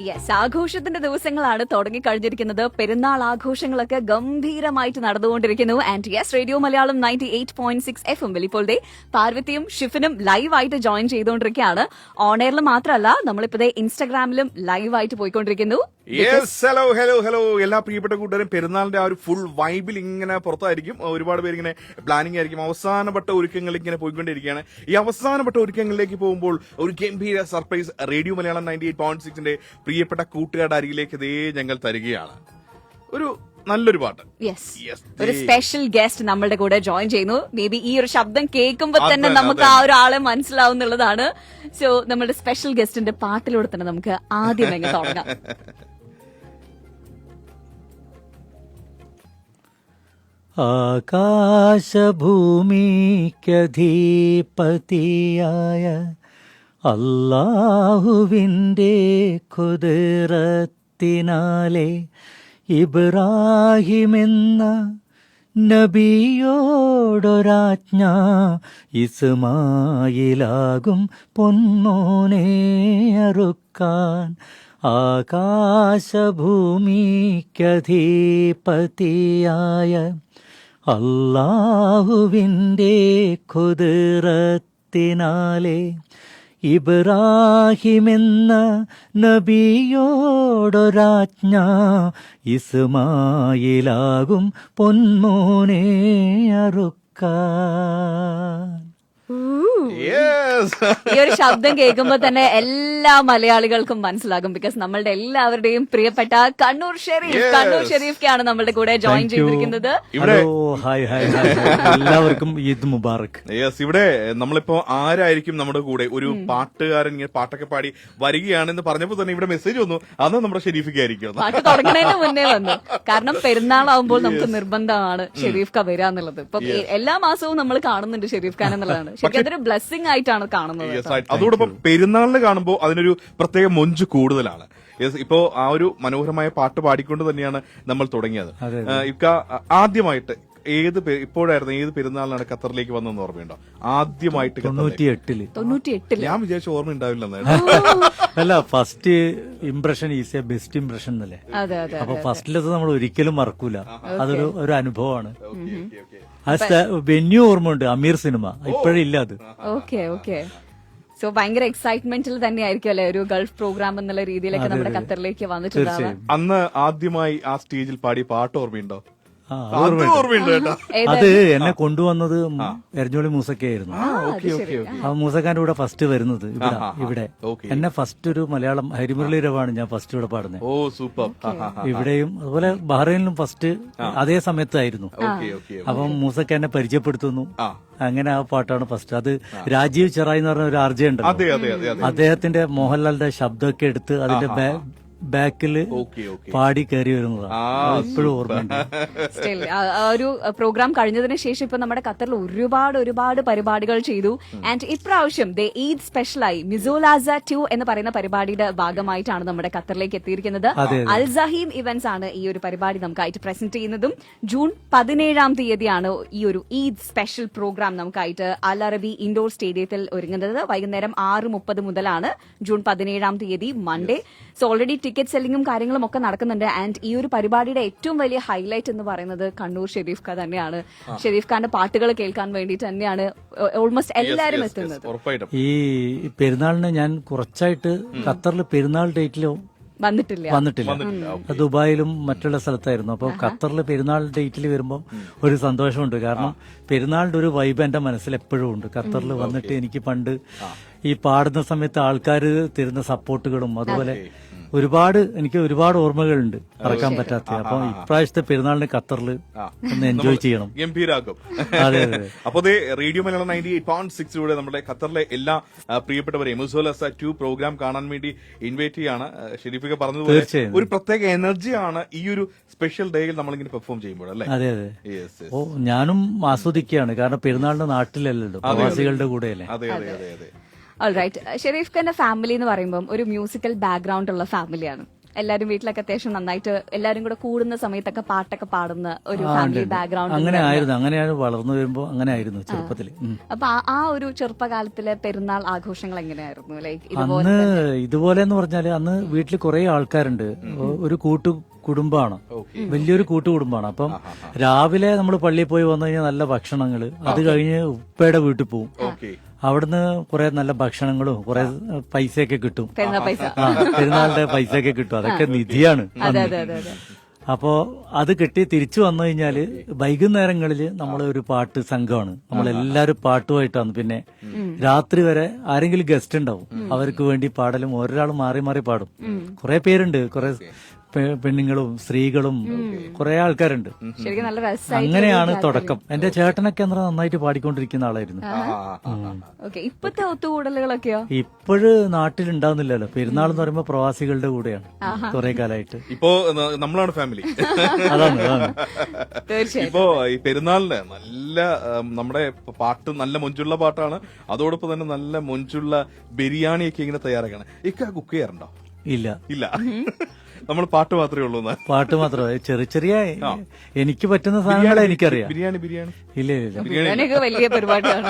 Yes ആഘോഷത്തിന്റെ ദിവസങ്ങളാണ് തുടങ്ങിക്കഴിഞ്ഞിരിക്കുന്നത്. പെരുന്നാൾ ആഘോഷങ്ങളൊക്കെ ഗംഭീരമായിട്ട് നടന്നുകൊണ്ടിരിക്കുന്നു. And yes radio Malayalam ninety eight point six F M ദേ പാർവതിയും ഷിഫിനും ലൈവായിട്ട് ജോയിൻ ചെയ്തുകൊണ്ടിരിക്കുകയാണ്. ഓൺ എയറിൽ മാത്രമല്ല നമ്മളിപ്പോ ദേ ഇൻസ്റ്റാഗ്രാമിലും ലൈവായിട്ട് പോയിക്കൊണ്ടിരിക്കുന്നു. യെസ് ഹലോ ഹലോ ഹലോ എല്ലാ പ്രിയപ്പെട്ട കൂട്ടുകാരും പെരുന്നാളിന്റെ ആ ഒരു ഫുൾ വൈബിൽ ഇങ്ങനെ പുറത്തായിരിക്കും. ഒരുപാട് പേര് ഇങ്ങനെ പ്ലാനിംഗ് ആയിരിക്കും. അവസാനപ്പെട്ട ഒരുക്കങ്ങൾ ഇങ്ങനെ പോയിക്കൊണ്ടിരിക്കുകയാണ്. ഈ അവസാനപ്പെട്ട ഒരുക്കങ്ങളിലേക്ക് പോകുമ്പോൾ ഒരു ഗംഭീര surprise radio Malayalam ninety eight point സിക്സിന്റെ പ്രിയപ്പെട്ട കൂട്ടുകാരുടെ അരികിലേക്ക് ഇതേ ഞങ്ങൾ തരികയാണ്. ഒരു നല്ലൊരു പാട്ട്. യെസ് ഒരു. സ്പെഷ്യൽ ഗസ്റ്റ് നമ്മളുടെ കൂടെ ജോയിൻ ചെയ്യുന്നു. മേ ബി ഈ ഒരു ശബ്ദം കേൾക്കുമ്പോൾ തന്നെ നമുക്ക്. ആ ഒരാളെ മനസ്സിലാവുന്നുള്ളതാണ്. സോ നമ്മുടെ സ്പെഷ്യൽ ഗസ്റ്റിന്റെ പാട്ടിലൂടെ തന്നെ നമുക്ക് ആദ്യം എങ്ങനെ തുടങ്ങാം. ആകാശഭൂമിക്കധീപതിയായ അല്ലാഹുവിന്റെ കുതിരത്തിനാലെ ഇബ്രാഹിമെന്ന നബിയോടൊരാജ്ഞ ഇസ്മായിലാകും പൊന്മോനെ അറുക്കാൻ. ആകാശഭൂമിക്കധീപതിയായ അല്ലാഹുവിന്റെ കുതിരത്തിനാലെ ഇബ്രാഹിമെന്ന നബിയോടൊരാജ്ഞ ഇസ്മായിലാകും പൊന്മോനെ അറുക്കാൻ യെസ് ഈ ഒരു ശബ്ദം കേൾക്കുമ്പോൾ തന്നെ എല്ലാ മലയാളികൾക്കും മനസ്സിലാകും. ബിക്കോസ് നമ്മളുടെ എല്ലാവരുടെയും പ്രിയപ്പെട്ട കണ്ണൂർ ഷെരീഫ് കണ്ണൂർ ഷെരീഫ്ക്കാണ് നമ്മളുടെ കൂടെ ജോയിൻ ചെയ്തിരിക്കുന്നത്. ഹായ് ഹായ് എല്ലാവർക്കും ഈദ് മുബാറക്. യെസ് ഇവിടെ നമ്മളിപ്പോ ആരായിരിക്കും നമ്മുടെ കൂടെ? ഒരു പാട്ടുകാരൻ ഇങ്ങനെ പാട്ടൊക്കെ പാടി വരികയാണെന്ന് പറഞ്ഞപ്പോൾ തന്നെ ഇവിടെ മെസ്സേജ് വന്നു. അന്ന് നമ്മുടെ ഷെരീഫിക്കായിരിക്കും പാട്ട് തുടങ്ങുന്നതിന് മുന്നേ വന്നു. കാരണം പെരുന്നാളാവുമ്പോൾ നമുക്ക് നിർബന്ധമാണ് ഷെരീഫ് ക വരാന്നുള്ളത്. ഇപ്പൊ എല്ലാ മാസവും നമ്മൾ കാണുന്നുണ്ട് ഷെരീഫ് ഖാൻ എന്നുള്ളതാണ്. ശരിക്കും അതൊരു ബ്ലെസ്സിങ് ആയിട്ടാണ് കാണുന്നത്. അതോടൊപ്പം പെരുന്നാളിന് കാണുമ്പോൾ അതിനൊരു പ്രത്യേക മൊഞ്ച് കൂടുതലാണ്. യെസ് ഇപ്പോ ആ ഒരു മനോഹരമായ പാട്ട് പാടിക്കൊണ്ട് തന്നെയാണ് നമ്മൾ തുടങ്ങിയത്. ഇക്ക ആദ്യമായിട്ട് ഏത് ഇപ്പോഴായിരുന്നു ഏത് പെരുന്നാളിനാണ് ഖത്തറിലേക്ക് വന്നതെന്ന് ഓർമ്മയുണ്ടോ? ആദ്യമായിട്ട് തൊണ്ണൂറ്റിയെട്ടിൽ. തൊണ്ണൂറ്റി എട്ടിൽ തൊണ്ണൂറ്റി എട്ടിൽ ഞാൻ വിചാരിച്ച ഓർമ്മ ഉണ്ടാവില്ല അല്ല first impression is a best impression എന്നല്ലേ? അതെ അപ്പൊ ഫസ്റ്റിലത് നമ്മൾ ഒരിക്കലും മറക്കൂല. അതൊരു ഒരു അനുഭവമാണ്. ഓക്കെ ഓക്കെ ഓക്കെ ആ വെന്യൂ ഓർമ്മയുണ്ട് അമീർ സിനിമ. ഇപ്പോഴില്ല അത്. ഓക്കെ ഓക്കെ സോ ഭയങ്കര എക്സൈറ്റ്മെന്റിൽ തന്നെയായിരിക്കും അല്ലെ? ഒരു ഗൾഫ് പ്രോഗ്രാം എന്നുള്ള രീതിയിലൊക്കെ നമ്മുടെ ഖത്തറിലേക്ക് വന്നിട്ടുണ്ടാവും അന്ന് ആദ്യമായി ആ സ്റ്റേജിൽ പാടിയ പാട്ട് ഓർമ്മയുണ്ടോ? ഓർമ്മയുണ്ട്. കേട്ടോ. ഏത്? അത് എന്നെ കൊണ്ടുവന്നത് എരഞ്ഞോളി മൂസക്കയായിരുന്നു. ഓക്കെ ആ മൂസക്കാന്റെ കൂടെ ഫസ്റ്റ് വരുന്നത് ഇവിടെ ഇവിടെ. എന്നെ ഫസ്റ്റ് ഒരു മലയാളം ഹരിമുരളീരവാണ് ഞാൻ ഫസ്റ്റ് ഇവിടെ പാടുന്നത്. Oh super. ഇവിടെയും അതുപോലെ ബഹ്റൈനിലും ഫസ്റ്റ് അതേ സമയത്തായിരുന്നു. ഓക്കെ ഓക്കെ അപ്പം മൂസക്ക എന്നെ പരിചയപ്പെടുത്തുന്നു അങ്ങനെ ആ പാട്ടാണ് ഫസ്റ്റ് അത് രാജീവ് ചെറായി എന്ന് പറഞ്ഞ ഒരു ആർജയുണ്ട് ഉണ്ടല്ലോ. അതെ അതെ അതെ അതെ. അദ്ദേഹത്തിന്റെ മോഹൻലാലിന്റെ ശബ്ദമൊക്കെ എടുത്ത് അതിന്റെ ബാക്കിൽ ഓക്കെ ഓക്കെ. പാടി കയറി വരുന്നതാണ് ഇപ്പോഴും ആ ഒരു പ്രോഗ്രാം കഴിഞ്ഞതിന് ശേഷം ഇപ്പൊ നമ്മുടെ ഖത്തറിൽ ഒരുപാട് ഒരുപാട് പരിപാടികൾ ചെയ്തു. ആൻഡ് ഇപ്രാവശ്യം ദ ഈദ് സ്പെഷ്യലായി മിസോലാസ ടു എന്ന് പറയുന്ന പരിപാടിയുടെ ഭാഗമായിട്ടാണ് നമ്മുടെ ഖത്തറിലേക്ക് എത്തിയിരിക്കുന്നത്. അൽസഹീം ഇവന്റ്സ് ആണ് ഈ ഒരു പരിപാടി നമുക്കായിട്ട് പ്രസന്റ് ചെയ്യുന്നതും. ജൂൺ പതിനേഴാം തീയതിയാണ് ഈ ഒരു ഈദ് സ്പെഷ്യൽ പ്രോഗ്രാം നമുക്കായിട്ട് അൽ അറബി ഇൻഡോർ സ്റ്റേഡിയത്തിൽ ഒരുങ്ങുന്നത്. വൈകുന്നേരം ആറ് മുപ്പത് മുതലാണ് ജൂൺ പതിനേഴാം തീയതി മൺഡേ സോ ഓൾറെഡി ടിക്കറ്റ് സെല്ലിങ്ങും കാര്യങ്ങളും ഒക്കെ നടക്കുന്നുണ്ട്. ആൻഡ് ഈ ഒരു പരിപാടിയുടെ ഏറ്റവും വലിയ ഹൈലൈറ്റ് എന്ന് പറയുന്നത് കണ്ണൂർ ഷെരീഫ് ഖാൻ തന്നെയാണ്. ഷെരീഫ് ഖാന്റെ പാട്ടുകൾ കേൾക്കാൻ വേണ്ടിയിട്ട് തന്നെയാണ് ഓൾമോസ്റ്റ് yes, എത്തുന്നത്. ഈ പെരുന്നാളിന് ഞാൻ കുറച്ചായിട്ട് ഖത്തറിൽ പെരുന്നാൾ ഡേറ്റിലോ വന്നിട്ടില്ല. വന്നിട്ടില്ല. ദുബായിലും മറ്റുള്ള സ്ഥലത്തായിരുന്നു. അപ്പോൾ ഖത്തറിൽ പെരുന്നാൾ ഡേറ്റിൽ വരുമ്പോൾ ഒരു സന്തോഷമുണ്ട്. കാരണം പെരുന്നാളിന്റെ ഒരു വൈബ് എന്റെ മനസ്സിൽ എപ്പോഴും ഉണ്ട്. ഖത്തറിൽ വന്നിട്ട് എനിക്ക് പണ്ട് ഈ പാടുന്ന സമയത്ത് ആൾക്കാർ തരുന്ന സപ്പോർട്ടുകളും അതുപോലെ ഒരുപാട് എനിക്ക് ഒരുപാട് ഓർമ്മകളുണ്ട് മറക്കാൻ പറ്റാത്ത. അപ്പൊ ഇപ്രാവശ്യത്തെ പെരുന്നാളിന് ഖത്തറിൽ ഒന്ന് എൻജോയ് ചെയ്യണം. ഗംഭീരാക്കും. അപ്പൊ radio Malayalam ninety eight point സിക്സിലൂടെ നമ്മുടെ ഖത്തറിലെ എല്ലാ പ്രിയപ്പെട്ടവരെയും പ്രിയപ്പെട്ടവരെ എമുസോലസ ടു പ്രോഗ്രാം കാണാൻ വേണ്ടി ഇൻവൈറ്റ് ചെയ്യാണ്. പറഞ്ഞത് പറഞ്ഞതുപോലെ തീർച്ചയായും. ഒരു പ്രത്യേക എനർജിയാണ് ഈ ഒരു സ്പെഷ്യൽ ഡേയിൽ നമ്മളിങ്ങനെ പെർഫോം ചെയ്യുമ്പോൾ അല്ലേ? അതെ അതെ. ഓ ഞാനും ആസ്വദിക്കുകയാണ്. കാരണം പെരുന്നാളിന്റെ നാട്ടിലല്ലല്ലോ. പ്രവാസികളുടെ കൂടെയല്ലേ? അതെ അതെ അതെ അതെ. റൈറ്റ് ഷെരീഫ് ഖാന്റെ ഫാമിലി എന്ന് പറയുമ്പോൾ ഒരു മ്യൂസിക്കൽ ബാക്ക്ഗ്രൗണ്ട് ഉള്ള ഫാമിലിയാണ് എല്ലാരും വീട്ടിലൊക്കെ അത്യാവശ്യം നന്നായിട്ട് എല്ലാരും കൂടെ കൂടുന്ന സമയത്തൊക്കെ പാട്ടൊക്കെ പാടുന്ന ഒരു ഫാമിലി ബാക്ക്ഗ്രൗണ്ട് അങ്ങനെ ആയിരുന്നു. അങ്ങനെയാണ് വളർന്നു വരുമ്പോ അങ്ങനെ ആയിരുന്നു ചെറുപ്പത്തിൽ. അപ്പൊ ആ- ഒരു ചെറുപ്പകാലത്തിലെ പെരുന്നാൾ ആഘോഷങ്ങൾ എങ്ങനെയായിരുന്നു? ലൈക്ക് ഇതുപോലെ എന്ന് പറഞ്ഞാൽ അന്ന് വീട്ടിൽ കുറെ ആൾക്കാരുണ്ട്. ഒരു കൂട്ടു കുടുംബമാണ്. വലിയൊരു കൂട്ടു കുടുംബമാണ് അപ്പം രാവിലെ നമ്മൾ പള്ളിയിൽ പോയി വന്നു കഴിഞ്ഞാൽ നല്ല ഭക്ഷണങ്ങൾ അത് കഴിഞ്ഞ് ഉപ്പയുടെ വീട്ടിൽ പോവും. ഓക്കെ. അവിടുന്ന് കുറെ നല്ല ഭക്ഷണങ്ങളും കുറെ പൈസയൊക്കെ കിട്ടും. പെരുന്നാളിന്റെ പൈസയൊക്കെ കിട്ടും. അതൊക്കെ നിധിയാണ് അതെ അതെ അതെ അതെ. അപ്പോ അത് കിട്ടി തിരിച്ചു വന്നു കഴിഞ്ഞാൽ വൈകുന്നേരങ്ങളിൽ നമ്മൾ ഒരു പാട്ട് സംഘമാണ്. നമ്മളെല്ലാരും പാട്ടുമായിട്ടാണ്. പിന്നെ രാത്രി വരെ ആരെങ്കിലും ഗസ്റ്റ് ഉണ്ടാവും. അവർക്ക് വേണ്ടി പാടലും ഒരാൾ മാറി മാറി പാടും. കുറെ പേരുണ്ട്. കുറെ പെണ്ണുങ്ങളും സ്ത്രീകളും കുറെ ആൾക്കാരുണ്ട്. ശരിക്കും നല്ല രസമായിട്ട് അങ്ങനെയാണ് തുടക്കം. എന്റെ ചേട്ടനൊക്കെ അന്നേരം നന്നായിട്ട് പാടിക്കൊണ്ടിരിക്കുന്ന ആളായിരുന്നു. ഓക്കെ ഇപ്പത്തെ ഒത്തുകൂടലുകളൊക്കെയോ? ഇപ്പോഴ് നാട്ടിലുണ്ടാവുന്നില്ലല്ലോ. പെരുന്നാൾ എന്ന് പറയുമ്പോ പ്രവാസികളുടെ കൂടെയാണ് കുറെ കാലമായിട്ട് ഇപ്പോ നമ്മളാണ് ഫാമിലി. അതാണ് അതാണ്. ഇപ്പോ ഈ പെരുന്നാളിന് നല്ല നമ്മുടെ പാട്ട് നല്ല മൊഞ്ചുള്ള പാട്ടാണ്. അതോടൊപ്പം തന്നെ നല്ല മൊഞ്ചുള്ള ബിരിയാണിയൊക്കെ ഇങ്ങനെ തയ്യാറാക്കാണ്. ഇക്ക കുക്ക് ചെയ്യാറുണ്ടോ? ഇല്ല. ഇല്ല. നമ്മൾ പാട്ട് മാത്രമേ ഉള്ളൂ പാട്ട് മാത്രമേ ചെറിയ ചെറിയ എനിക്ക് പറ്റുന്ന സാധനങ്ങളെ എനിക്കറിയാം. ബിരിയാണി ബിരിയാണി. ഇല്ല ഇല്ല വലിയ പരിപാടിയാണ്.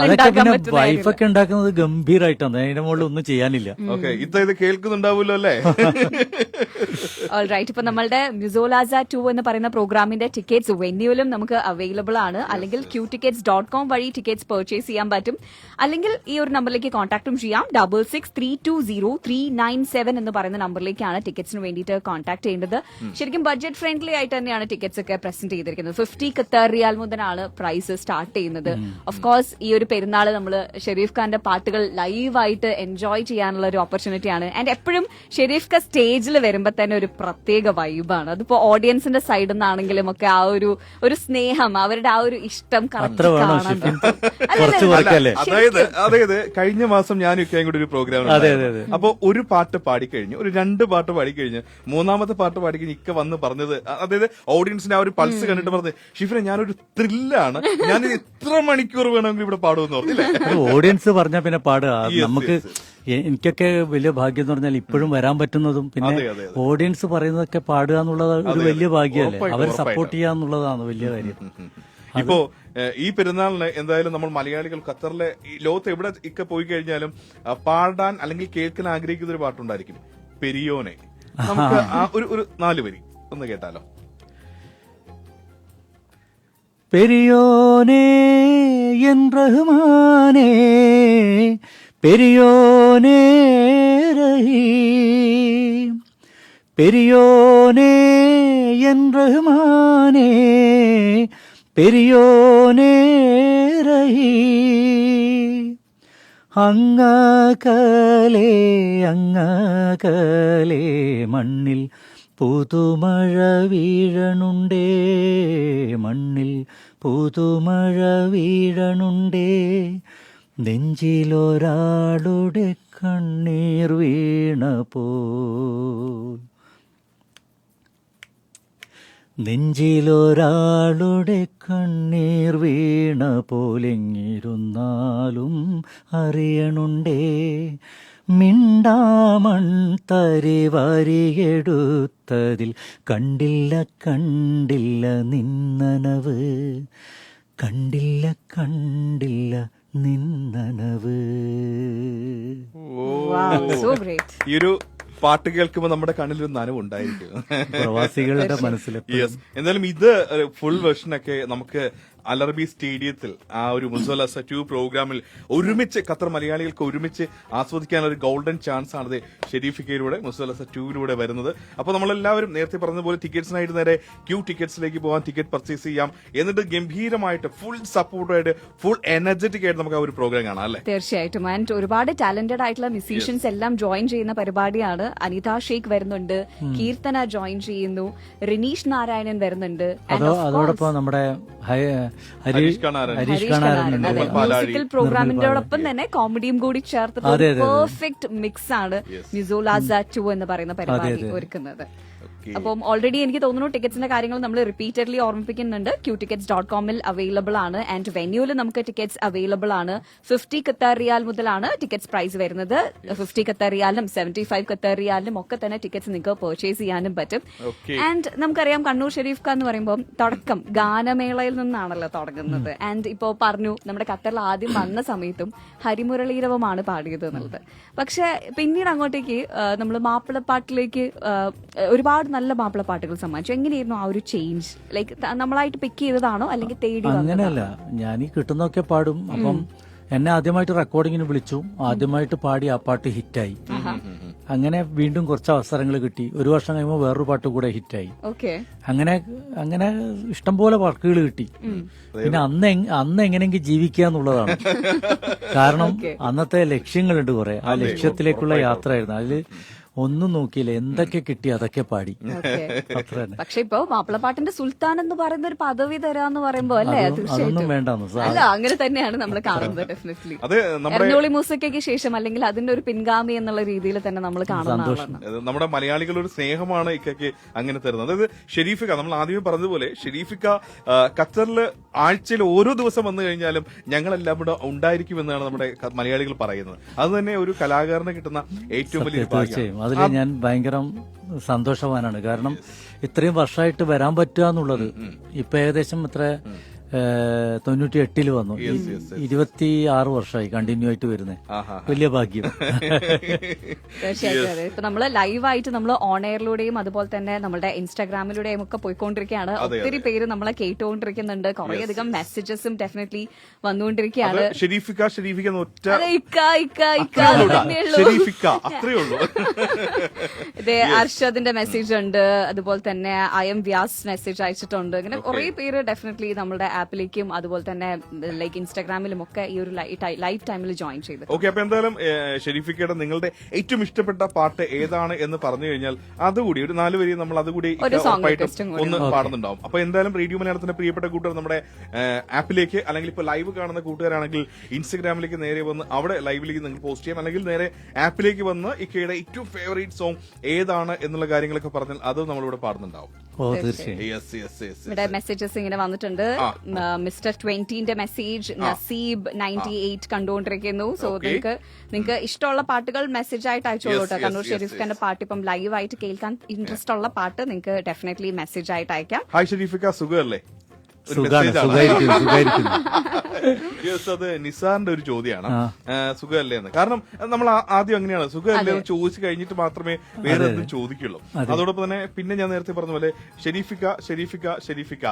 അതൊക്കെ പിന്നെ വൈഫൊക്കെ ഉണ്ടാക്കുന്നത് ഗംഭീരായിട്ടാണ്. അതിന്റെ മുകളിൽ ഒന്നും ചെയ്യാനില്ല. ഓക്കെ ഇത് കേൾക്കുന്നുണ്ടാവൂലോ അല്ലേ? റൈറ്റ് ഇപ്പൊ നമ്മളുടെ മിസോലാസ ടു എന്ന് പറയുന്ന പ്രോഗ്രാമിന്റെ ടിക്കറ്റ്സ് വെന്യൂലും നമുക്ക് അവൈലബിൾ ആണ്. അല്ലെങ്കിൽ ക്യൂ ടിക്കറ്റ്സ് ഡോട്ട് കോം വഴി ടിക്കറ്റ്സ് പർച്ചേസ് ചെയ്യാൻ പറ്റും. അല്ലെങ്കിൽ ഈ ഒരു നമ്പറിലേക്ക് കോൺടാക്റ്റും ചെയ്യാം. Double six three two zero three nine seven എന്ന് പറയുന്ന നമ്പറിലേക്കാണ് ടിക്കറ്റ്സിന് വേണ്ടിയിട്ട് കോൺടാക്ട് ചെയ്യേണ്ടത്. ശരിക്കും ബഡ്ജറ്റ് ഫ്രണ്ട്ലി ആയിട്ട് തന്നെയാണ് ടിക്കറ്റ്സ് ഒക്കെ പ്രസന്റ് ചെയ്തിരിക്കുന്നത്. ഫിഫ്റ്റി ഖത്തർ റിയാൽ മുതലാണ് പ്രൈസ് സ്റ്റാർട്ട് ചെയ്യുന്നത്. ഓഫ് കോഴ്സ് ഈ ഒരു പെരുന്നാൾ നമ്മൾ ഷെരീഫ് ഖാന്റെ പാട്ടുകൾ ലൈവായിട്ട് എൻജോയ് ചെയ്യാനുള്ള ഒരു ഓപ്പർച്യൂണിറ്റിയാണ് ആൻഡ് എപ്പോഴും ഷെരീഫ് ഖാൻ സ്റ്റേജിൽ വരുമ്പോൾ തന്നെ ഒരു പ്രത്യേക വൈബാണ്. അതിപ്പോ ഓഡിയൻസിന്റെ സൈഡിൽ നിന്നാണെങ്കിലും ഒക്കെ ആ ഒരു ഒരു സ്നേഹം അവരുടെ ആ ഒരു ഇഷ്ടം കറക്റ്റ് അത്ര കാണാൻ പറ്റും. അല്ലല്ല, കുറച്ച് കുറക്കല്ലേ അതായത് അതായത് കഴിഞ്ഞ മാസം ഞാൻ ഇക്കയും കൂടി ഒരു പ്രോഗ്രാം അതെ, അതെ, അതെ. അപ്പൊ ഒരു പാട്ട് പാടിക്കഴിഞ്ഞു ഒരു രണ്ട് പാട്ട് പാടിക്കഴിഞ്ഞു മൂന്നാമത്തെ പാട്ട് പാടിക്കഴിഞ്ഞ് ഇക്ക വന്ന് പറഞ്ഞത് അ- അതായത് ഓഡിയൻസിന്റെ ആ ഒരു പൾസ് കണ്ടിട്ട് പറഞ്ഞത് ഷിഫിനെ ഞാനൊരു ത്രില്ലാണ് ഞാൻ എത്ര മണിക്കൂർ വേണമെങ്കിൽ ഇവിടെ പാടുമെന്ന് പറഞ്ഞില്ലേ ഓഡിയൻസ് പറഞ്ഞാൽ പിന്നെ പാടുക. Yes, നമുക്ക് yes, എനിക്കൊക്കെ വലിയ ഭാഗ്യം എന്ന് പറഞ്ഞാൽ ഇപ്പോഴും വരാൻ പറ്റുന്നതും പിന്നെ ഓഡിയൻസ് പറയുന്നതൊക്കെ പാടുക എന്നുള്ളത് ഒരു വലിയ ഭാഗ്യമല്ലേ? അവരെ സപ്പോർട്ട് ചെയ്യുക എന്നുള്ളതാണ് വലിയ കാര്യം. ഇപ്പോ ഈ പെരുന്നാളിന് എന്തായാലും നമ്മൾ മലയാളികൾ ഖത്തറിലെ ലോകത്ത് എവിടെ ഒക്കെ പോയി കഴിഞ്ഞാലും പാടാൻ അല്ലെങ്കിൽ കേൾക്കാൻ ആഗ്രഹിക്കുന്ന ഒരു പാട്ടുണ്ടായിരിക്കും. പെരിയോനെ. നമുക്ക് ഒരു ഒരു നാല് വരി ഒന്ന് കേട്ടാലോ? പെരിയോനെ എൻ റഹ്മാനേ പെരിയോനേ റഹീം. പെരിയോനേ എൻ റഹ്മാനേ. പെരിയോനേ റഹീം. അങ്ങകലേ അങ്ങകലേ മണ്ണിൽ പുതുമഴ വീഴണുണ്ടേ. മണ്ണിൽ പുതുമഴ വീഴണുണ്ടേ. നെഞ്ചിലൊരാളുടെ കണ്ണീർ വീണപ്പോ നെഞ്ചിലൊരാളുടെ കണ്ണീർ വീണ പോലെങ്ങിരുന്നാലും അറിയണുണ്ടേ. മിണ്ടാമൺ തരി വരിയെടുത്തതിൽ കണ്ടില്ല കണ്ടില്ല നിന്നനവ്. കണ്ടില്ല കണ്ടില്ല നിന്നനവ്. സോ ഗ്രേറ്റ് ഈ ഒരു പാട്ട് കേൾക്കുമ്പോൾ നമ്മുടെ കണ്ണിൽ ഒരു നനവ് ഉണ്ടായിരിക്കും പ്രവാസികളുടെ മനസ്സിൽ എന്തായാലും ഇത് ഫുൾ വേർഷനൊക്കെ നമുക്ക് അലർബി സ്റ്റേഡിയത്തിൽ ആ ഒരു മുസോലസ ടു പ്രോഗ്രാമിൽ ഒരുമിച്ച് ഖത്തർ മലയാളികൾക്ക് ഒരുമിച്ച് ആസ്വദിക്കാനുള്ള ഒരു ഗോൾഡൻ ചാൻസ് ആണ് ഷെരീഫിക്കയിലൂടെ മുസോലസ ടൂവിലൂടെ വരുന്നത്. അപ്പോൾ നമ്മളെല്ലാവരും നേരത്തെ പറഞ്ഞതുപോലെ ടിക്കറ്റ്സിനായിട്ട് നേരെ ക്യൂ ടിക്കറ്റ്സിലേക്ക് പോകാൻ ടിക്കറ്റ് പർച്ചേസ് ചെയ്യാം. എന്നിട്ട് ഗംഭീരമായിട്ട് ഫുൾ സപ്പോർട്ടായിട്ട് ഫുൾ എനർജറ്റിക് ആയിട്ട് നമുക്ക് ആ ഒരു പ്രോഗ്രാം കാണാം അല്ലേ? തീർച്ചയായിട്ടും. ആൻഡ് ഒരുപാട് ടാലന്റഡ് ആയിട്ടുള്ള മ്യൂസീഷ്യൻസ് എല്ലാം ജോയിൻ ചെയ്യുന്ന പരിപാടിയാണ്. അനിത ഷേഖ് വരുന്നുണ്ട് കീർത്തന ജോയിൻ ചെയ്യുന്നു റിനീഷ് നാരായണൻ വരുന്നുണ്ട് അതോടൊപ്പം നമ്മുടെ ഹരീഷ് കണാരൻ. മ്യൂസിക്കൽ പ്രോഗ്രാമിന്റോടൊപ്പം തന്നെ കോമഡിയും കൂടി ചേർത്തിട്ട്. പെർഫെക്റ്റ് മിക്സ് ആണ് മിസോലാസ ടു എന്ന് പറയുന്ന പരിപാടി ഒരുക്കുന്നത്. അപ്പം ഓൾറെഡി എനിക്ക് തോന്നുന്നു ടിക്കറ്റ്സിന്റെ കാര്യങ്ങൾ നമ്മൾ റിപ്പീറ്റഡ്ലി ഓർമ്മിപ്പിക്കുന്നുണ്ട്. ക്യൂ ടിക്കറ്റ്സ് ഡോട്ട് കോമിൽ അവൈലബിൾ ആണ്. ആൻഡ് വെന്യൂവിൽ നമുക്ക് ടിക്കറ്റ്സ് അവൈലബിൾ ആണ്. ഫിഫ്റ്റി ഖത്തർ റിയാൽ മുതലാണ് ടിക്കറ്റ്സ് പ്രൈസ് വരുന്നത്. ഫിഫ്റ്റി റിയാലിനും സെവന്റി ഫൈവ് റിയാലിനും ഒക്കെ തന്നെ ടിക്കറ്റ്സ് നിങ്ങൾക്ക് പർച്ചേസ് ചെയ്യാനും പറ്റും. ആൻഡ് നമുക്കറിയാം കണ്ണൂർ ഷെരീഫ് ഖാൻ എന്ന് പറയുമ്പോൾ തുടക്കം ഗാനമേളയിൽ നിന്നാണല്ലോ തുടങ്ങുന്നത്. ആൻഡ് ഇപ്പോൾ പറഞ്ഞു നമ്മുടെ ഖത്തറിൽ ആദ്യം വന്ന സമയത്തും ഹരിമുരളീരവമാണ് പാടിയത് എന്നുള്ളത്. പക്ഷെ പിന്നീട് അങ്ങോട്ടേക്ക് നമ്മൾ മാപ്പിളപ്പാട്ടിലേക്ക് ഒരുപാട് നല്ല മാപ്പിളപ്പാട്ടുകൾ സമ്മാനിച്ചു. എങ്ങനെയായിരുന്നു ആ ഒരു ചേഞ്ച് ലൈക്ക് നമ്മളായിട്ട് പിക്ക് ചെയ്തതാണോ? അല്ലെങ്കിൽ തേടി? അങ്ങനെയല്ല. ഞാൻ ഈ കിട്ടുന്നൊക്കെ പാടും. അപ്പം എന്നെ ആദ്യമായിട്ട് റെക്കോർഡിങ്ങിന് വിളിച്ചു. ആദ്യമായിട്ട് പാടി ആ പാട്ട് ഹിറ്റായി. അങ്ങനെ വീണ്ടും കുറച്ച് അവസരങ്ങൾ കിട്ടി. ഒരു വർഷം കഴിയുമ്പോൾ വേറൊരു പാട്ട് കൂടെ ഹിറ്റായി. ഓക്കെ. അങ്ങനെ അങ്ങനെ ഇഷ്ടംപോലെ വർക്കുകൾ കിട്ടി. പിന്നെ അന്ന് അന്ന് എങ്ങനെയെങ്കിൽ ജീവിക്കുക എന്നുള്ളതാണ്. കാരണം അന്നത്തെ ലക്ഷ്യങ്ങളുണ്ട് കുറെ. ആ ലക്ഷ്യത്തിലേക്കുള്ള യാത്രയായിരുന്നു. അതിൽ ഒന്നും നോക്കിയില്ല. എന്തൊക്കെ കിട്ടി അതൊക്കെ പാടി. ഓക്കെ. അത്ര തന്നെ. പക്ഷെ ഇപ്പൊ മാപ്പിളപ്പാട്ടിന്റെ സുൽത്താൻ എന്ന് പറയുന്ന ഒരു പദവി തരാന്ന് പറയുമ്പോ അല്ലേ? അതൊന്നും- വേണ്ടെന്ന് അല്ല അങ്ങനെ തന്നെയാണ് നമ്മൾ കാണുന്നത് ഡെഫിനറ്റ്ലി അത് നമ്മുടെ എറണോളി മൂസയ്ക്കൊക്കെ ശേഷം അല്ലെങ്കിൽ അതിന്റെ ഒരു പിൻഗാമി എന്നുള്ള രീതിയിൽ തന്നെ നമ്മൾ കാണുന്നത് നമ്മുടെ മലയാളികൾ ഒരു സ്നേഹമാണ് ഇക്കയ്ക്ക് അങ്ങനെ തരുന്നത്. അതായത് ഷെരീഫിക്ക നമ്മൾ ആദ്യമേ പറഞ്ഞതുപോലെ ഷെരീഫിക്ക ഖത്തറിൽ ആഴ്ചയിൽ ഓരോ ദിവസം വന്നു കഴിഞ്ഞാലും ഞങ്ങളെല്ലാം ഇവിടെ ഉണ്ടായിരിക്കുമെന്നാണ് നമ്മുടെ മലയാളികൾ പറയുന്നത്. അത് തന്നെ ഒരു കലാകാരന് കിട്ടുന്ന ഏറ്റവും വലിയ തീർച്ചയായും. അതിൽ ഞാൻ ഭയങ്കര സന്തോഷവാനാണ്. കാരണം ഇത്രയും വർഷമായിട്ട് വരാൻ പറ്റുക എന്നുള്ളത് ഇപ്പൊ ഏകദേശം ഇത്ര തൊണ്ണൂറ്റി എട്ടിൽ വന്നു. ഇരുപത്തി ആറ് വർഷമായി കണ്ടിന്യൂ ആയിട്ട് വരുന്നത് വലിയ ഭാഗ്യം. തീർച്ചയായിട്ടും ഇപ്പൊ നമ്മൾ ലൈവായിട്ട് നമ്മൾ ഓൺ എയറിലൂടെയും അതുപോലെ തന്നെ നമ്മുടെ ഇൻസ്റ്റാഗ്രാമിലൂടെയും ഒക്കെ പോയിക്കൊണ്ടിരിക്കുകയാണ്. ഒത്തിരി പേര് നമ്മളെ കേട്ടുകൊണ്ടിരിക്കുന്നുണ്ട്. കുറേയധികം മെസ്സേജസും ഡെഫിനറ്റ്ലി വന്നുകൊണ്ടിരിക്കുകയാണ്. ഷെരീഫിക്ക ഷെരീഫിക്ക ഇതേ അർഷദിന്റെ മെസ്സേജ് ഉണ്ട്. അതുപോലെ തന്നെ ഐ എം വ്യാസ് മെസ്സേജ് അയച്ചിട്ടുണ്ട്. ഇങ്ങനെ കുറെ പേര് ഡെഫിനറ്റ്ലി നമ്മുടെ ആപ്പിലേക്കും അതുപോലെ തന്നെ ലൈക്ക് ഇൻസ്റ്റാഗ്രാമിലും ഒക്കെ ഈ ഒരു ലൈഫ് ടൈമിൽ ജോയിൻ ചെയ്ത്. ഓക്കെ അപ്പൊ എന്തായാലും ഷെരീഫിക്കയുടെ നിങ്ങളുടെ ഏറ്റവും ഇഷ്ടപ്പെട്ട പാട്ട് ഏതാണ് എന്ന് പറഞ്ഞു കഴിഞ്ഞാൽ അതുകൂടി ഒരു നാല് വരി നമ്മൾ അതുകൂടി ഒന്ന് പാടുന്നുണ്ടാവും. അപ്പൊ എന്തായാലും റേഡിയോ മലയാളത്തിന്റെ പ്രിയപ്പെട്ട കൂട്ടുകാർ നമ്മുടെ ആപ്പിലേക്ക് അല്ലെങ്കിൽ ഇപ്പൊ ലൈവ് കാണുന്ന കൂട്ടുകാരാണെങ്കിൽ ഇൻസ്റ്റാഗ്രാമിലേക്ക് നേരെ വന്ന് അവിടെ ലൈവിലേക്ക് നിങ്ങൾ പോസ്റ്റ് ചെയ്യാം. അല്ലെങ്കിൽ നേരെ ആപ്പിലേക്ക് വന്ന് ഇക്കയുടെ ഏറ്റവും ഫേവറേറ്റ് സോങ് ഏതാണ് എന്നുള്ള കാര്യങ്ങളൊക്കെ പറഞ്ഞാൽ അത് നമ്മളിവിടെ പാടുന്നുണ്ടാവും. ഓ തീർച്ചയായും. യെസ് യെസ് യെസ് ഇവിടെ മെസ്സേജസ് ഇങ്ങനെ വന്നിട്ടുണ്ട്. മിസ്റ്റർ ട്വന്റിന്റെ മെസ്സേജ് നസീബ് നയന്റി എയ്റ്റ് കണ്ടുകൊണ്ടിരിക്കുന്നു. സോ നിങ്ങൾക്ക് നിങ്ങൾക്ക് ഇഷ്ടമുള്ള പാട്ടുകൾ മെസ്സേജ് ആയിട്ട് അയച്ചോളൂ കേട്ടോ കണ്ണൂർ ഷെരീഫ് ഖാന്റെ പാട്ട് ഇപ്പം ലൈവ് ആയിട്ട് കേൾക്കാൻ ഇൻട്രസ്റ്റ് ഉള്ള പാട്ട് നിങ്ങൾക്ക് ഡെഫിനറ്റ്ലി മെസ്സേജ് ആയിട്ട് അയക്കാം. ഹായ് ഷെരീഫിക്ക സുഖമല്ലേ? അത് നിസാറിന്റെ ഒരു ചോദ്യമാണ്. സുഖമല്ലേ എന്ന്. കാരണം നമ്മൾ ആദ്യം അങ്ങനെയാണ്. സുഖമല്ലേ എന്ന് ചോദിച്ചു കഴിഞ്ഞിട്ട് മാത്രമേ വേറെ ഒന്നും ചോദിക്കുള്ളൂ. അതോടൊപ്പം തന്നെ പിന്നെ ഞാൻ നേരത്തെ പറഞ്ഞ പോലെ ഷെരീഫിക്ക ഷെരീഫിക്ക ഷെരീഫിക്ക.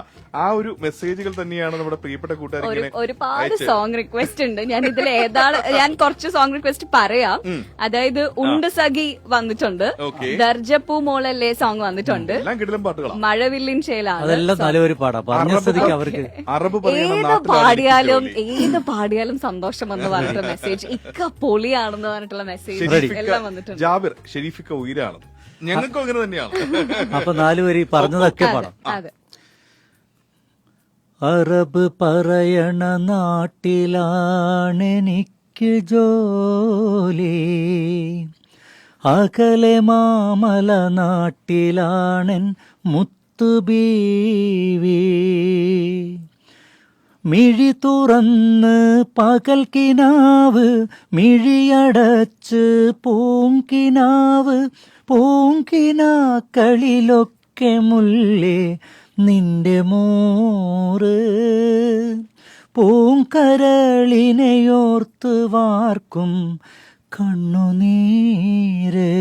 ആ ഒരു മെസ്സേജുകൾ തന്നെയാണ് നമ്മുടെ പ്രിയപ്പെട്ട ഇങ്ങനെ ഒരുപാട് സോങ് റിക്വസ്റ്റ് ഉണ്ട്. ഞാൻ ഇതിൽ ഏതാണ് ഞാൻ കുറച്ച് സോങ് റിക്വസ്റ്റ് പറയാം. അതായത് ഉണ്ട് സഖി വന്നിട്ടുണ്ട്. ദർജപ്പൂ മോളല്ലേ സോങ് വന്നിട്ടുണ്ട്. മഴവില്ലിൻ ചേലാണ്. അതെല്ലാം നല്ലൊരു പാടാ അവർക്ക് അറബ് ഏത് പാടിയാലും എനിക്ക് ഏത് പാടിയാലും സന്തോഷം എന്ന് പറഞ്ഞിട്ടുള്ള മെസ്സേജ് ഇക്ക പൊളിയാണെന്ന് പറഞ്ഞിട്ടുള്ള മെസ്സേജ് എല്ലാം വന്നിട്ടുണ്ട്. ജാബിർ ഷെരീഫിക്ക ഉയരാണ്. ഞങ്ങൾക്കും അങ്ങനെ തന്നെയാണ്. അപ്പൊ നാലുപേര് പറഞ്ഞതൊക്കെ പാടാം അതെ. അറബ് പറയണ നാട്ടിലാണെനിക്ക് ജോലി. അകലെ മാമല നാട്ടിലാണൻ മുത്തുബീവി മിഴി തുറന്ന് പകൽ കിനാവ് മിഴിയടച്ച് പൂങ്കിനാവ്. പൂങ്കിനാക്കളിലൊക്കെ മുല്ലേ നിന്റെ മോറ്. പൂങ്കരളിനെയോർത്ത് വാർക്കും കണ്ണുനീര്.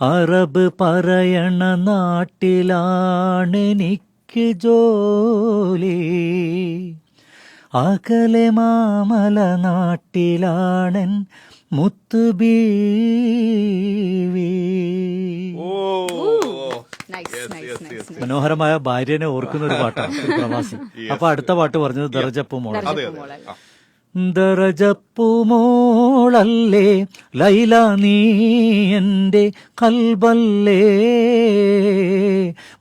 അറബ് പറയണ നാട്ടിലാണെനിക്ക് ജോലി. അകലെ മാമല നാട്ടിലാണൻ മുത്തുബീവി. മനോഹരമായ ഭാര്യനെ ഓർക്കുന്ന ഒരു പാട്ടാണ് പ്രവാസി അപ്പൊ അടുത്ത പാട്ട് പറഞ്ഞത് ദർജപ്പു മോൾ അതെ അതെ. ആ. ദറജപ്പുമോളല്ലേ ലൈല നീ എന്റെ കൽബല്ലേ?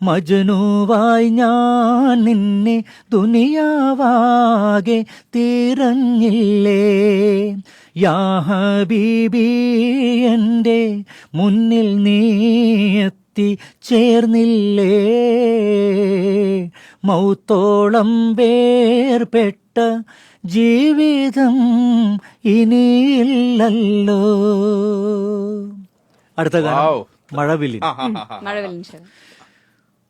മജനുവായി ഞാൻ നിന്നെ ദുനിയാവാകെ തീരഞ്ഞില്ലേ? യാ ഹബീബി എന്റെ മുന്നിൽ നീ എത്തി ചേർന്നില്ലേ? മൗത്തോളം വേർപെട്ട ജീവിതം ഇനിയില്ലല്ലോ. അടുത്ത ഗാനം. മഴവില്ലിൻ.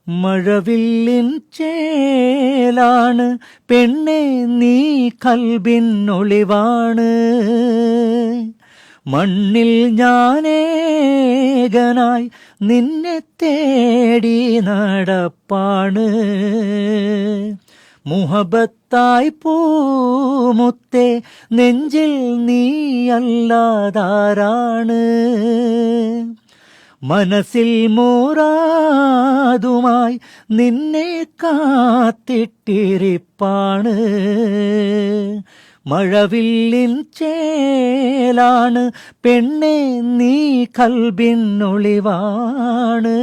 മഴവില്ലിൻ ചേലാണ് പെണ്ണെ നീ കൽബിൻ ഒളിവാണ് മണ്ണിൽ ഞാനേകനായി നിന്നെ തേടി നടപ്പാണ്. മുഹബത്തായി പൂമുത്തെ നെഞ്ചിൽ നീ നീയല്ലാതാരാണ് മനസ്സിൽ മോറാതുമായി നിന്നെ കാത്തിട്ടിരിപ്പാണ്. മഴവില്ലിൻ ചേലാണ് പെണ്ണെ നീ കൽബിനൊളിവാണ്.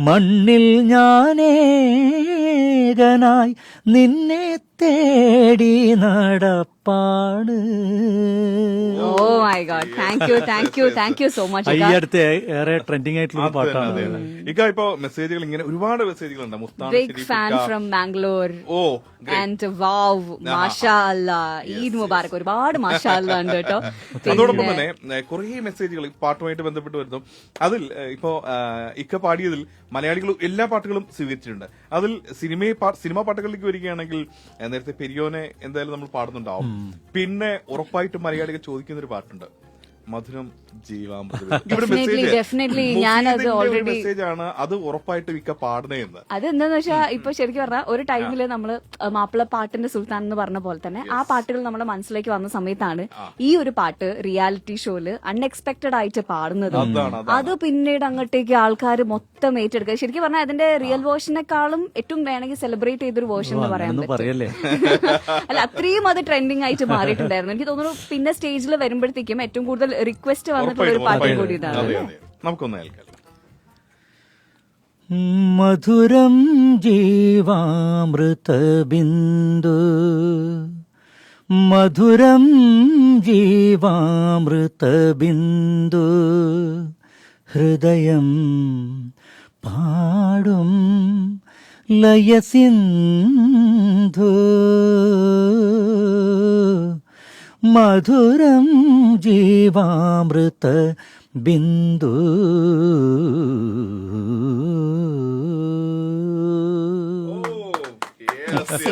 മണ്ണിൽ ഞാനേകനായി നിന്നെ തേടി നടപ്പാണ്. ഓ my God. Thank you thank you thank you so much ഈ അടുത്ത് ഏറെ ട്രെൻഡിങ് ആയിട്ടുള്ള ഒരു പാട്ടാണ്. ഇക്ക ഇപ്പൊ മെസ്സേജുകൾ ഇങ്ങനെ ഒരുപാട് മെസ്സേജുകളുണ്ട് Mustan big Shareef fan from Bangalore oh. And wow മാഷാ അല്ലാ ഈദ് മുബാറക് ഒരുപാട് മാഷാ അല്ല ഉണ്ട് കേട്ടോ. അതോടൊപ്പം തന്നെ കുറെ മെസ്സേജുകൾ പാട്ടുമായിട്ട് ബന്ധപ്പെട്ട് വരുന്നു. അതിൽ ഇപ്പോ ഇക്ക പാടിയതിൽ മലയാളികൾ എല്ലാ പാട്ടുകളും സ്വീകരിച്ചിട്ടുണ്ട്. അതിൽ സിനിമയെ സിനിമാ പാട്ടുകളിലേക്ക് വരികയാണെങ്കിൽ നേരത്തെ പെരിയോനെ എന്തായാലും നമ്മൾ പാടുന്നുണ്ടാവും. പിന്നെ ഉറപ്പായിട്ടും മലയാളികൾ ചോദിക്കുന്ന ഒരു പാട്ടുണ്ട്. മധുരം definitely. ഞാനത് ഓൾറെഡി മെസ്സേജ് ആണ് അത് ഉറപ്പായിട്ട് ഇക്ക പാടണേന്ന് അത് എന്താന്ന് വെച്ചാൽ ഇപ്പൊ ശരിക്കും പറഞ്ഞാൽ ഒരു ടൈമിൽ നമ്മൾ മാപ്പിള പാട്ടിന്റെ സുൽത്താൻ എന്ന് പറഞ്ഞ പോലെ തന്നെ ആ പാട്ടുകൾ നമ്മുടെ മനസ്സിലേക്ക് വന്ന സമയത്താണ് ഈ ഒരു പാട്ട് റിയാലിറ്റി ഷോയിൽ അൺഎക്സ്പെക്ടഡ് ആയിട്ട് പാടുന്നത്. അത് പിന്നീട് അങ്ങോട്ടേക്ക് ആൾക്കാർ മൊത്തം ഏറ്റെടുക്കുക. ശരിക്കും പറഞ്ഞാൽ അതിന്റെ റിയൽ വേർഷനേക്കാളും ഏറ്റവും വേണമെങ്കിൽ സെലിബ്രേറ്റ് ചെയ്തൊരു വേർഷൻ എന്ന് പറയാൻ പറ്റും. അല്ല അത്രയും അത് ട്രെൻഡിങ് ആയിട്ട് മാറിയിട്ടുണ്ടായിരുന്നു. എനിക്ക് തോന്നുന്നു പിന്നെ സ്റ്റേജിൽ വരുമ്പോഴത്തേക്കും ഏറ്റവും കൂടുതൽ റിക്വസ്റ്റ് വന്നിട്ടുള്ള ഒരു പാട്ടും. കൂടി ഇതാണ് നമുക്കൊന്ന് കേൾക്കാം. മധുരം ജീവാമൃതബിന്ദു. മധുരം ജീവാമൃതബിന്ദു. ഹൃദയം പാടും ലയസിന്ധു. മധുരം ജീവാമൃത ബിന്ദു.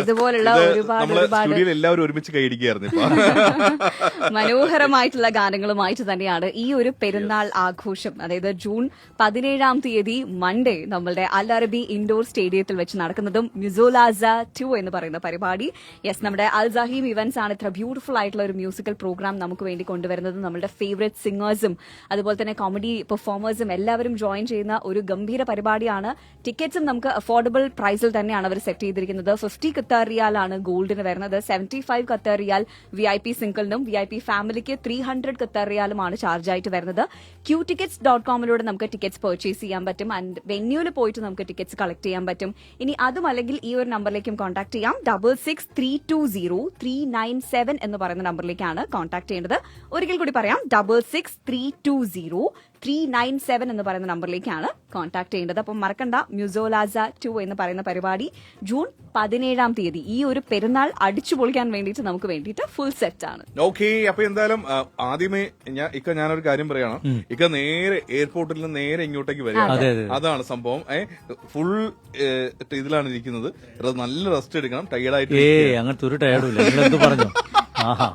ഇതുപോലുള്ള ഒരുപാട് ഒരുപാട് എല്ലാവരും ഒരുമിച്ച് കൈയിടിക്കുകയായിരുന്നു മനോഹരമായിട്ടുള്ള ഗാനങ്ങളുമായിട്ട് തന്നെയാണ് ഈ ഒരു പെരുന്നാൾ ആഘോഷം. അതായത് ജൂൺ പതിനേഴാം തീയതി മൺഡേ നമ്മളുടെ അൽ അറബി ഇൻഡോർ സ്റ്റേഡിയത്തിൽ വെച്ച് നടക്കുന്നതും മ്യൂസോലാസ ടു എന്ന് പറയുന്ന പരിപാടി. യെസ് നമ്മുടെ അൽ ജഹീം ഇവന്റ്സ് ആണ് ഇത്ര ബ്യൂട്ടിഫുൾ ആയിട്ടുള്ള ഒരു മ്യൂസിക്കൽ പ്രോഗ്രാം നമുക്ക് വേണ്ടി കൊണ്ടുവരുന്നത്. നമ്മുടെ ഫേവറേറ്റ് സിംഗേഴ്സും അതുപോലെ തന്നെ കോമഡി പെർഫോമേഴ്സും എല്ലാവരും ജോയിൻ ചെയ്യുന്ന ഒരു ഗംഭീര പരിപാടിയാണ്. ടിക്കറ്റ്സും നമുക്ക് അഫോർഡബിൾ പ്രൈസിൽ തന്നെയാണ് അവർ സെറ്റ് ചെയ്തിരിക്കുന്നത്. ഫിഫ്റ്റി ഖത്തർ റിയാലാണ് ഗോൾഡിന് വരുന്നത്. Seventy five Qatar riyal V I P സിംഗിളിനും V I P ഫാമിലിക്ക് ത്രീ ഹൺഡ്രഡ് ഖത്തർ റിയാലുമാണ് ചാർജ് ആയിട്ട് വരുന്നത്. ക്യൂ ടിക്കറ്റ്സ് ഡോട്ട് കോമിലൂടെ നമുക്ക് ടിക്കറ്റ്സ് പർച്ചേസ് ചെയ്യാൻ പറ്റും. ആൻഡ് വെന്യൂവിൽ പോയിട്ട് നമുക്ക് ടിക്കറ്റ്സ് കളക്ട് ചെയ്യാൻ പറ്റും. ഇനി അതും അല്ലെങ്കിൽ ഈ ഒരു നമ്പറിലേക്കും കോൺടാക്ട് ചെയ്യാം. Double six three two zero three nine seven എന്ന് പറയുന്ന നമ്പറിലേക്കാണ് കോൺടാക്ട് ചെയ്യേണ്ടത്. ഒരിക്കൽ കൂടി പറയാം. Double six three two zero three nine seven എന്ന് പറയുന്ന നമ്പറിലേക്കാണ് കോൺടാക്ട് ചെയ്യേണ്ടത്. അപ്പം മറക്കണ്ട മ്യൂസോലാസ ടു എന്ന് പറയുന്ന പരിപാടി ജൂൺ പതിനേഴാം തീയതി. ഈ ഒരു പെരുന്നാൾ അടിച്ചു പൊളിക്കാൻ വേണ്ടിയിട്ട് നമുക്ക് വേണ്ടിയിട്ട് ഫുൾ സെറ്റ് ആണ്. ഓക്കെ അപ്പൊ എന്തായാലും ആദ്യമേ ഞാൻ ഇക്ക ഞാനൊരു കാര്യം പറയണം. ഇക്ക നേരെ എയർപോർട്ടിൽ നിന്ന് നേരെ ഇങ്ങോട്ടേക്ക് അതെ. അതാണ് സംഭവം. ഫുൾ ഇതിലാണ് ഇരിക്കുന്നത്. നല്ല റെസ്റ്റ് എടുക്കണം. ടയർഡായിട്ട് ഏ അങ്ങനത്തെ ഒരു ടയർഡും ഇല്ല. നിങ്ങൾ എന്ത് പറഞ്ഞു? ആഹാ.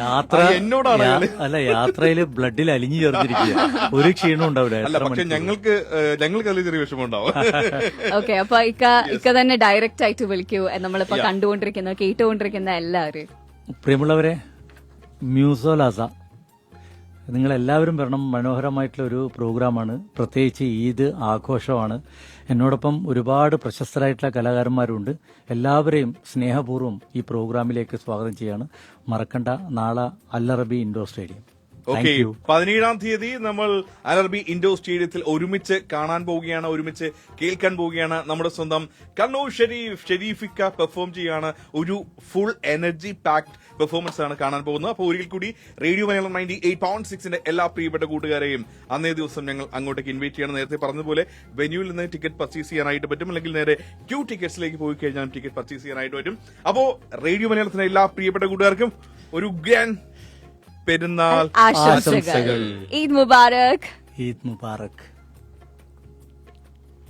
യാത്ര എന്നോടാണ് അല്ല യാത്രയിൽ ബ്ലഡിൽ അലിഞ്ഞു ചേർന്നിരിക്കുക. ഒരു ക്ഷീണം ഉണ്ടാവില്ല അല്ല പക്ഷെ ഞങ്ങൾക്ക് ഞങ്ങൾക്ക് അതിൽ ചെറിയ വിഷമം ഉണ്ടാവും ഓക്കെ അപ്പൊ ഇക്ക ഇക്ക തന്നെ ഡയറക്റ്റ് ആയിട്ട് വിളിക്കൂ. നമ്മളിപ്പോ കണ്ടുകൊണ്ടിരിക്കുന്ന കേട്ടുകൊണ്ടിരിക്കുന്ന എല്ലാവരും. പ്രിയമുള്ളവരെ മ്യൂസോലാസ നിങ്ങൾ എല്ലാവരും വരണം. മനോഹരമായിട്ടുള്ള ഒരു പ്രോഗ്രാമാണ്. പ്രത്യേകിച്ച് ഈദ് ആഘോഷമാണ്. എന്നോടൊപ്പം ഒരുപാട് പ്രശസ്തരായിട്ടുള്ള കലാകാരന്മാരുണ്ട്. എല്ലാവരെയും സ്നേഹപൂർവം ഈ പ്രോഗ്രാമിലേക്ക് സ്വാഗതം ചെയ്യാണ് മറക്കണ്ട നാളെ അല്ലറബി ഇൻഡോർ സ്റ്റേഡിയം. ഓക്കെ പതിനേഴാം തീയതി നമ്മൾ അലർബി ഇൻഡോർ സ്റ്റേഡിയത്തിൽ ഒരുമിച്ച് കാണാൻ പോവുകയാണ് ഒരുമിച്ച് കേൾക്കാൻ പോവുകയാണ് നമ്മുടെ സ്വന്തം കണ്ണൂർ ഷെരീഫ് ഷെരീഫിക്ക പെർഫോം ചെയ്യാണ് ഒരു ഫുൾ എനർജി പാക്ഡ് പെർഫോമൻസ് ആണ് കാണാൻ പോകുന്നത്. അപ്പോൾ ഒരിക്കൽ കൂടി radio Malayalam ninety eight point സിക്സിന്റെ എല്ലാ പ്രിയപ്പെട്ട കൂട്ടുകാരെയും അന്നേ ദിവസം ഞങ്ങൾ അങ്ങോട്ടേക്ക് ഇൻവൈറ്റ് ചെയ്യണം. നേരത്തെ പറഞ്ഞതുപോലെ വെന്യൂവിൽ നിന്ന് ടിക്കറ്റ് പർച്ചേസ് ചെയ്യാനായിട്ട് പറ്റും. അല്ലെങ്കിൽ നേരെ ക്യൂ ടിക്കറ്റ്സിലേക്ക് പോയി കഴിഞ്ഞാൽ ടിക്കറ്റ് പർച്ചേസ് ചെയ്യാനായിട്ട് പറ്റും. അപ്പോൾ റേഡിയോ മലയാളത്തിന്റെ എല്ലാ പ്രിയപ്പെട്ട കൂട്ടുകാർക്കും ഒരു ഗ്രാൻഡ് പെരുന്നാൾ ആശംസകൾ. ഈദ് മുബാറക്. ഈദ് മുബാറക്.